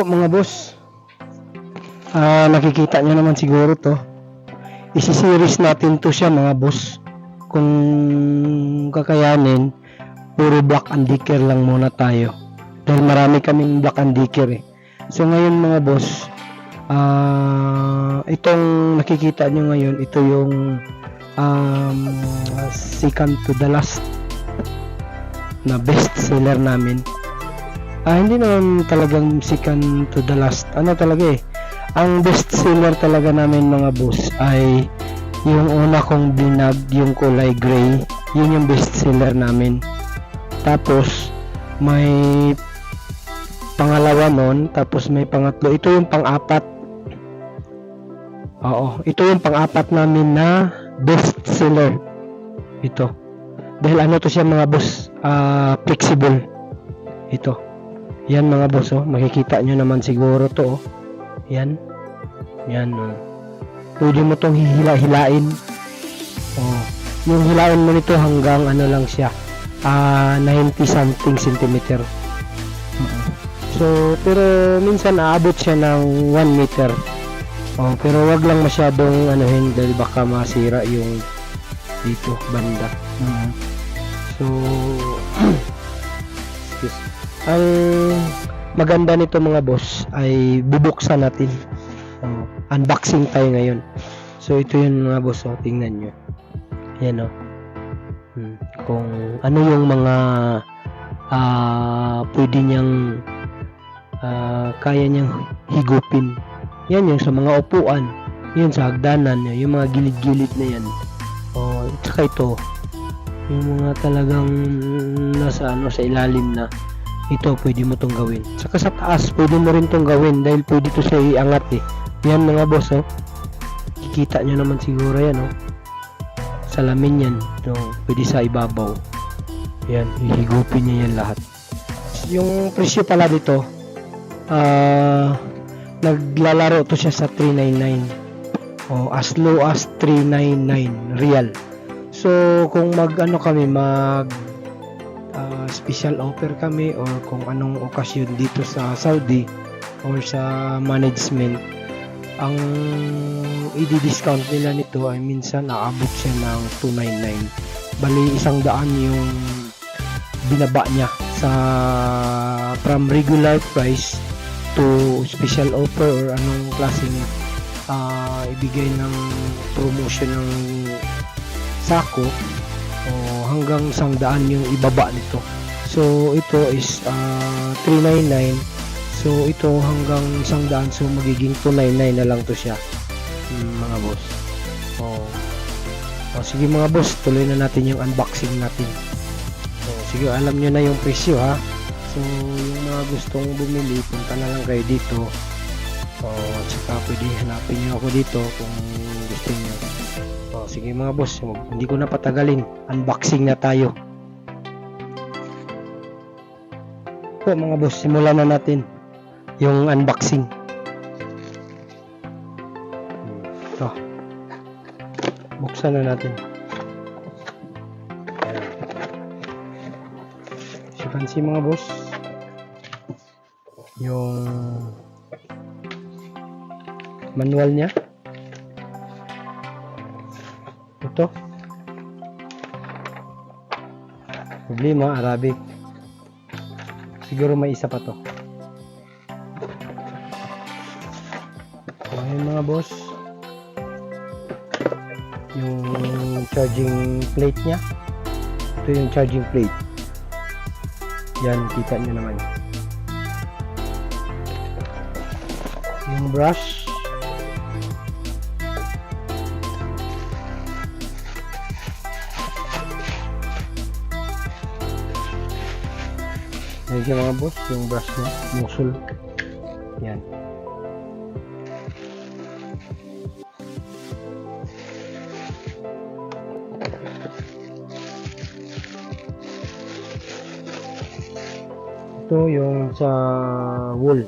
po mga boss. Ah, nakikita nyo naman siguro to. Isi-series natin to siya mga boss. Kung kakayanin, puro black and decker lang muna tayo. Dahil marami kaming black and decker eh. So ngayon mga boss, ah itong nakikita nyo ngayon, ito yung um, second to the last na best seller namin. Ah, hindi naman talagang second to the last. Ano talaga eh. Ang best seller talaga namin mga boss ay yung una kong binag, yung kulay gray. Yun yung best seller namin. Tapos, may pangalawa nun, tapos may pangatlo. Ito yung pang-apat. Oo, ito yung pang-apat namin na best seller. Ito. Dahil ano to siya mga boss, ah, flexible. Ito. Yan mga boss, oh. Makikita nyo naman siguro to, oh. Yan. Yan, oh. Pwede mo tong hihila-hilain. Oh. Yung hilain mo nito hanggang ano lang siya. Ah, 90 something centimeter. So, pero minsan aabot siya ng 1 meter. Oh, pero wag lang masyadong ano dahil baka masira yung dito banda. So, excuse. Ang maganda nito mga boss ay bubuksan natin. Oh, unboxing tayo ngayon. So, ito yun mga boss. Oh, tingnan nyo. Yan oh. Hmm. Kung ano yung mga ah pwede niyang ah, kaya niyang higupin. Yan yung sa mga upuan. Yan sa hagdanan. Yung mga gilid-gilid na yan. Oh, tsaka ito yung mga talagang nasa ano sa ilalim na ito pwede mo tong gawin. Saka sa taas pwede mo rin tong gawin dahil pwede to siya iangat eh. Yan mga boss oh. Kikita nyo naman siguro yan oh. Salamin yan. No, pwede sa ibabaw. Yan, hihigupin niya yan lahat. Yung presyo pala dito ah naglalaro to siya sa 399. Oh, as low as 399 real. So, kung mag ano kami, mag ah, special offer kami or kung anong okasyon dito sa Saudi or sa management, ang i-discount nila nito ay minsan naabot siya ng 299. Bali, isang daan yung binaba niya sa from regular price to special offer or anong klaseng ah, ibigay ng promotion ng sako hanggang isang daan yung ibaba nito. So ito is ah, 399. So ito hanggang isang daan so magiging 299 na lang to siya. Hmm, mga boss. Oh. oh. sige mga boss, tuloy na natin yung unboxing natin. So sige, alam nyo na yung presyo ha. So yung mga gustong bumili, punta na lang kayo dito. Oh, at saka pwede hanapin nyo ako dito kung. Oh, sige mga boss, hindi ko na patagalin. Unboxing na tayo. Po mga boss, simulan na natin yung unboxing. Ito. Buksan na natin. Can see mga boss, yung manual niya. Ito. Problema, Arabic. Siguro may isa pa to. Ayun mga boss. Yung charging plate niya. Ito yung charging plate. Yan, kita nyo naman. Yung brush. Medyo mga boss, yung brush niya, musul. Yan. Ito yung sa wool.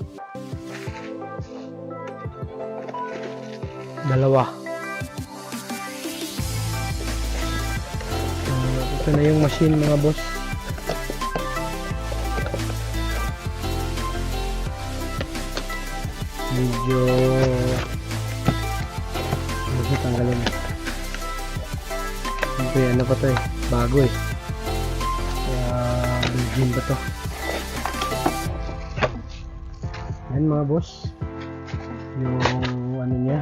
Dalawa. Uh, ito na yung machine mga boss. Medyo ano siya tanggalin. Siyempre ano pa to eh? Bago eh. Kaya Belgium ba to? Yan mga boss. Yung ano niya.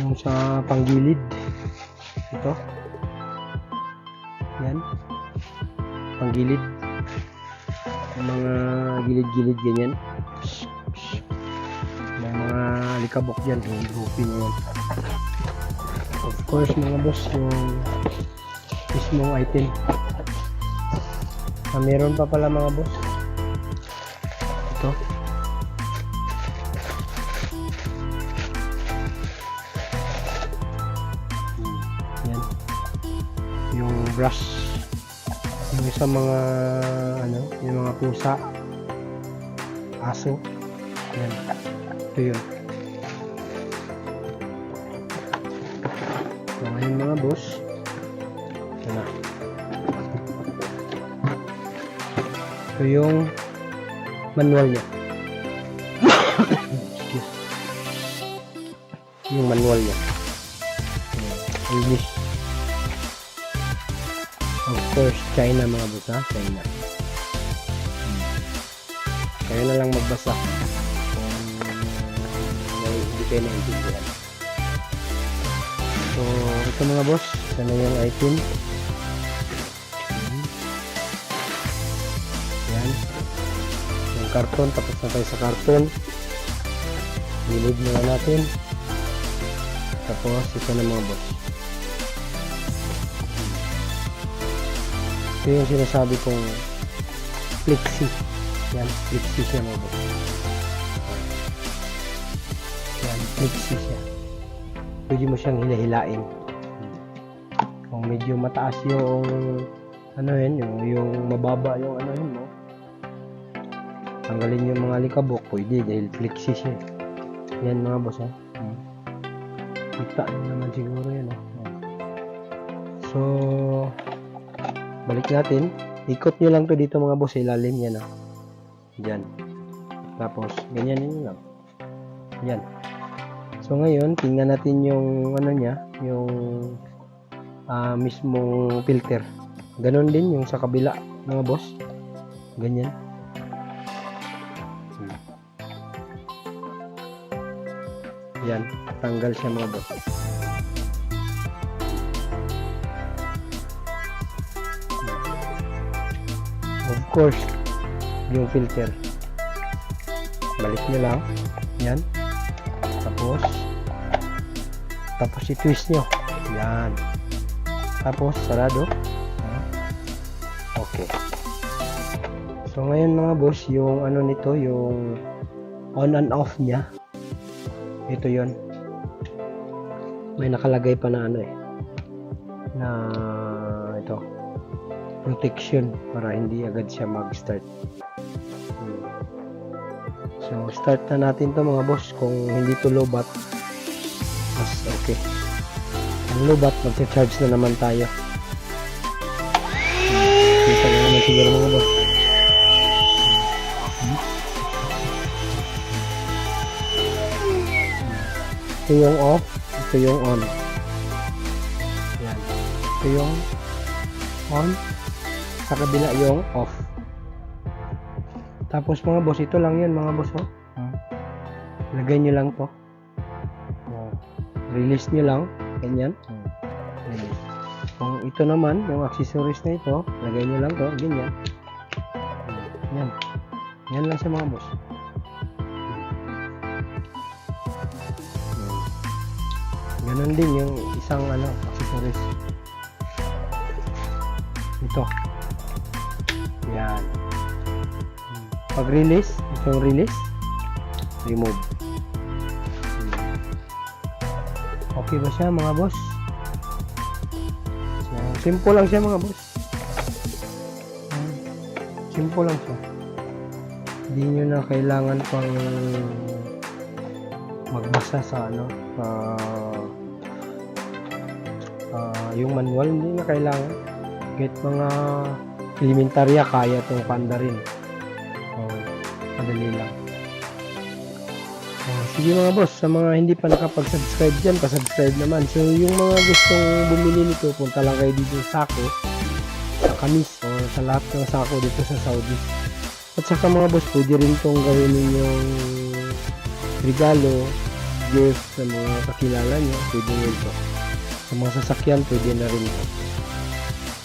Yung sa panggilid. Ito. Yan panggilid yung mga gilid-gilid ganyan. May mga likabok dyan yung grouping yan of course mga boss yung mismong item. Ah, meron pa pala mga boss. Ito. Yan. Yung brush yung sa mga ano yung mga pusa. Aso. Yan ito yun. So ngayon mga boss. Ito na. Ito yung manual niya. Yung manual niya. English course, China mga boss ha, China. Hmm. Na lang magbasa kung may hindi kayo naintindihan. So, ito mga boss, ito na yung item. Hmm. Yan. Yung karton, tapos na tayo sa karton. Gilid muna natin. Tapos, ito na mga boss. Ito yung sinasabi kong flexi. Yan, flexi siya mga. Yan, flexi siya. Pwede mo siyang hilahilain. Kung medyo mataas yung ano yun, yung, yung mababa yung ano yun, no? Tanggalin yung mga likabok, pwede dahil flexi siya. Yan mga boss, ha? Hmm. Kita naman siguro yan, ha? So, balik natin. Ikot nyo lang to dito mga boss. Ilalim yan ah. Dyan tapos ganyan nyo lang. Yan. So ngayon tingnan natin yung ano nya yung ah, mismong filter. Ganon din yung sa kabila mga boss. Ganyan. Hmm. yan. Tanggal siya mga boss of course yung filter. Balik nyo lang. Yan. Tapos tapos i-twist nyo. Yan. Tapos sarado. Okay. So ngayon mga boss yung ano nito yung on and off nya ito yon may nakalagay pa na ano eh. Na ito protection para hindi agad siya mag-start. So, start na natin to mga boss. Kung hindi to lobat, mas okay. Ang lobat, mag-charge na naman tayo. Kita na naman siguro mga boss. Ito yung off, ito yung on. Yan. Ito yung on, sa kabila yung off. Tapos mga boss, ito lang yun mga boss. Oh. Hmm. Lagay nyo lang to. Oh. Release nyo lang. Ganyan. Hmm. Release. Kung ito naman, yung accessories na ito, lagay nyo lang to. Ganyan. Hmm. Yan. Yan lang sa mga boss. Hmm. Ganon din yung isang ano, accessories. Ito. Yan. Pag release, itong release, remove. Okay ba siya mga boss? So, simple lang siya mga boss. Simple lang siya. Hindi nyo na kailangan pang magbasa sa ano, ah, ah, yung manual, hindi na kailangan. Kahit mga elementarya, kaya itong panda rin. Oh, madali lang. Sige mga boss, sa mga hindi pa nakapag-subscribe dyan, pa-subscribe naman. So yung mga gustong bumili nito, punta lang kayo dito sa Sako, sa Kamis, o sa lahat ng Sako dito sa Saudi. At saka mga boss, pwede rin itong gawin ninyong regalo, gift sa mga kakilala nyo, pwede rin ito. Sa mga sasakyan, pwede na rin ito.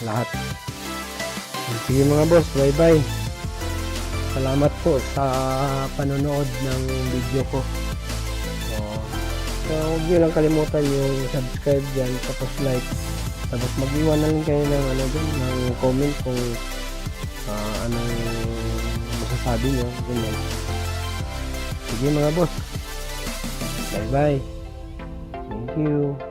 Lahat. Sige mga boss, bye-bye. Salamat po sa panonood ng video ko. So, huwag nyo lang kalimutan yung subscribe dyan, tapos like. Tapos mag-iwan na lang kayo ng, ano dyan, ng comment kung ah, anong masasabi nyo. Ganyan. Sige mga boss. Bye bye. Thank you.